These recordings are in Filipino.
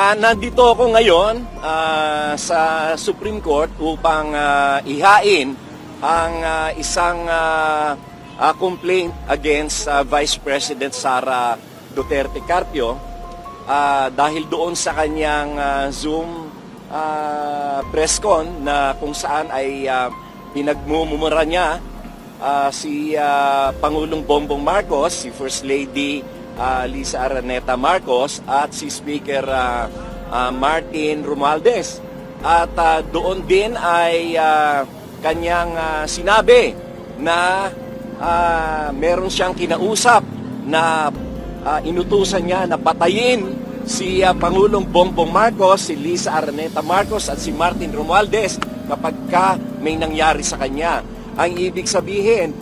Ah, nandito ako ngayon ah, sa Supreme Court upang ah, ihain ang ah, isang ah, ah, complaint against ah, Vice President Sara Duterte Carpio. Ah, dahil doon sa kanyang ah, Zoom ah, press con na kung saan ay ah, pinagmumura niya ah, si ah, Pangulong Bongbong Marcos, si First Lady ah, Lisa Araneta Marcos at si Speaker ah, ah, Martin Romualdez. At ah, doon din ay ah, kanyang ah, sinabi na ah, meron siyang kinausap na ah, inutusan niya na patayin si ah, Pangulong Bongbong Marcos, si Lisa Araneta Marcos at si Martin Romualdez kapag ka may nangyari sa kanya. Ang ibig sabihin,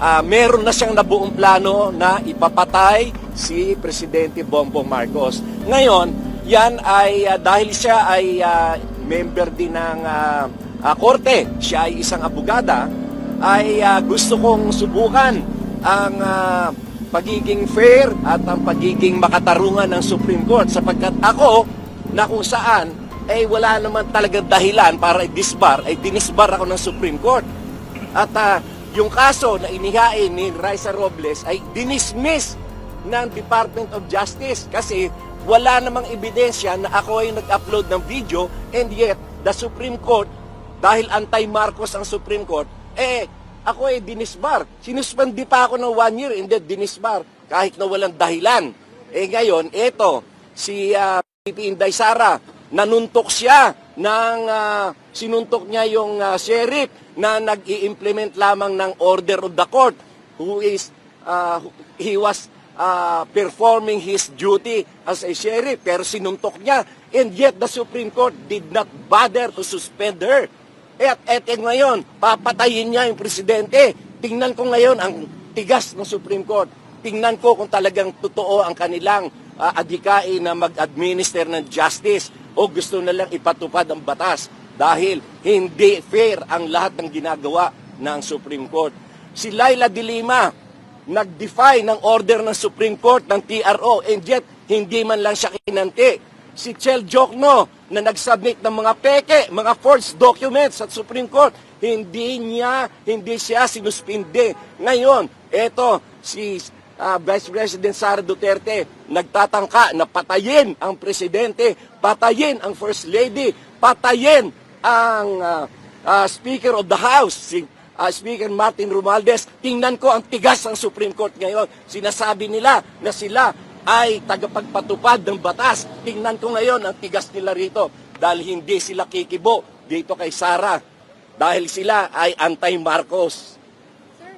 ah, meron na siyang nabuong plano na ipapatay si Presidente Bongbong Marcos. Ngayon, yan ay ah, dahil siya ay ah, member din ng ah, ah, korte, siya ay isang abogada, ay ah, gusto kong subukan ang ah, pagiging fair at ang pagiging makatarungan ng Supreme Court sapagkat ako na kung saan ay wala naman talagang dahilan para i-disbar, ay dinisbar ako ng Supreme Court. At ah, yung kaso na inihain ni Raisa Robles ay dinismiss ng Department of Justice kasi wala namang ebidensya na ako ay nag-upload ng video and yet the Supreme Court, dahil anti-Marcos ang Supreme Court, eh, ako ay dinisbar. Sinuspandi pa ako ng one year and then dinisbar kahit na walang dahilan. Eh ngayon, eto, si uh, PP Inday Sara, nanuntok siya ng ah, sinuntok niya yung ah, sheriff na nag-i-implement lamang ng order of the court. Who is ah, he was ah, performing his duty as a sheriff pero sinuntok niya. And yet the Supreme Court did not bother to suspend her. At et ngayon papatayin niya yung presidente. Tingnan ko ngayon ang tigas ng Supreme Court. Tingnan ko kung talagang totoo ang kanilang ah, adhikain na mag-administer ng justice o gusto na lang ipatupad ang batas dahil hindi fair ang lahat ng ginagawa ng Supreme Court. Si Laila de Lima nag-defy ng order ng Supreme Court ng TRO and yet hindi man lang siya kinanti. Si Chel Jokno na nag-submit ng mga peke, mga forged documents at Supreme Court, hindi niya, hindi siya sinuspinde. Ngayon, eto, si ah, Vice President Sara Duterte nagtatangka na patayin ang presidente, patayin ang First Lady, patayin ang ah, ah, Speaker of the House, si ah, Speaker Martin Romualdez. Tingnan ko ang tigas ng Supreme Court ngayon. Sinasabi nila na sila ay tagapagpatupad ng batas. Tingnan ko ngayon ang tigas nila rito dahil hindi sila kikibo dito kay Sara dahil sila ay anti-Marcos. Sir,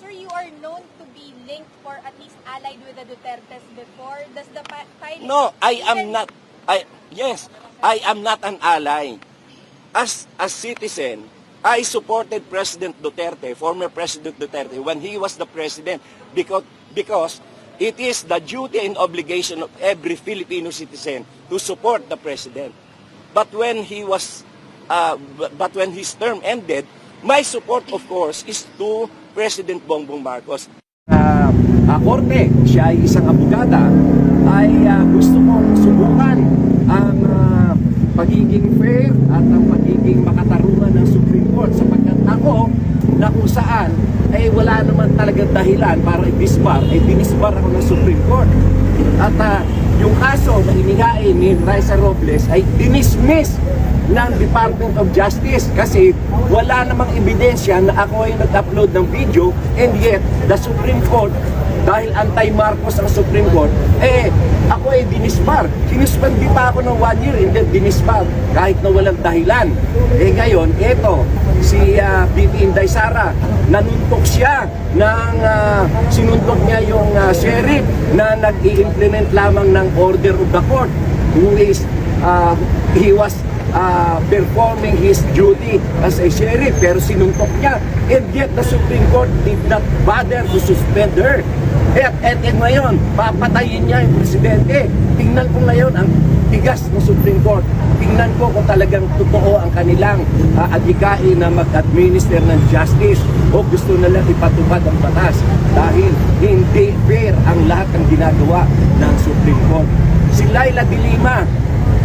sir, you are known to be linked or at least allied with the Dutertes before. Does the filing... No, I am not. I yes, I am not an ally. As a citizen, I supported President Duterte, former President Duterte, when he was the president, because because it is the duty and obligation of every Filipino citizen to support the president. But when he was, uh, but when his term ended, my support, of course, is to President Bongbong Marcos uh, uh, korte, siya ay isang abogada, ay uh, gusto kong subukan ang uh, pagiging fair at ang pagiging makatarungan ng Supreme Court sapagkat ako na kung saan ay wala naman talagang dahilan para i-disbar, ay dinisbar ako ng Supreme Court. At uh, yung kaso na inihain ni Raisa Robles ay dinismiss ng Department of Justice kasi wala namang ebidensya na ako ay nag-upload ng video and yet the Supreme Court dahil anti-Marcos ang Supreme Court, eh, ako ay dinisbar. Sinuspandi pa ako ng one year and then dinisbar kahit na walang dahilan. Eh ngayon, eto, si uh, BP Inday Sara, nanuntok siya ng, ah, sinuntok niya yung ah, sheriff na nag-i-implement lamang ng order of the court who is, ah, he was uh, performing his duty as a sheriff pero sinuntok niya. And yet the Supreme Court did not bother to suspend her. At, at, at ngayon papatayin niya yung presidente. Tingnan ko ngayon ang tigas ng Supreme Court. Tingnan ko kung talagang totoo ang kanilang uh, adhikain na mag-administer ng justice o gusto na lang ipatupad ang batas dahil hindi fair ang lahat ng ginagawa ng Supreme Court. Si Laila de Lima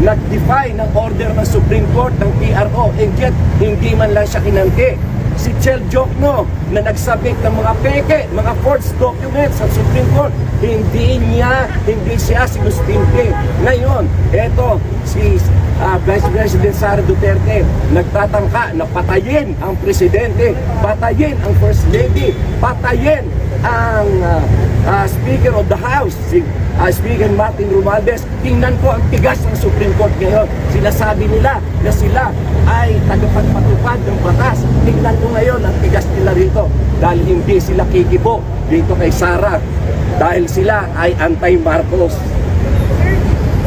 nag-defy ng order ng Supreme Court ng PRO and yet hindi man lang siya kinangki. Si Chel Jokno na nagsabit ng mga peke, mga forged documents sa Supreme Court, hindi niya, hindi siya sinustinte. Ngayon, eto, si ah, Vice President Sara Duterte nagtatangka na patayin ang presidente, patayin ang First Lady, patayin ang ah, ah, Speaker of the House, si ah, Speaker Martin Romualdez. Tingnan ko ang tigas ng Supreme Court ngayon. Sinasabi nila na sila ay tagapagpatupad ng batas. Tingnan ko ngayon ang tigas nila rito dahil hindi sila kikibo dito kay Sara dahil sila ay anti-Marcos. Sir,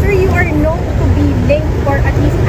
sir, you are known to be linked for at least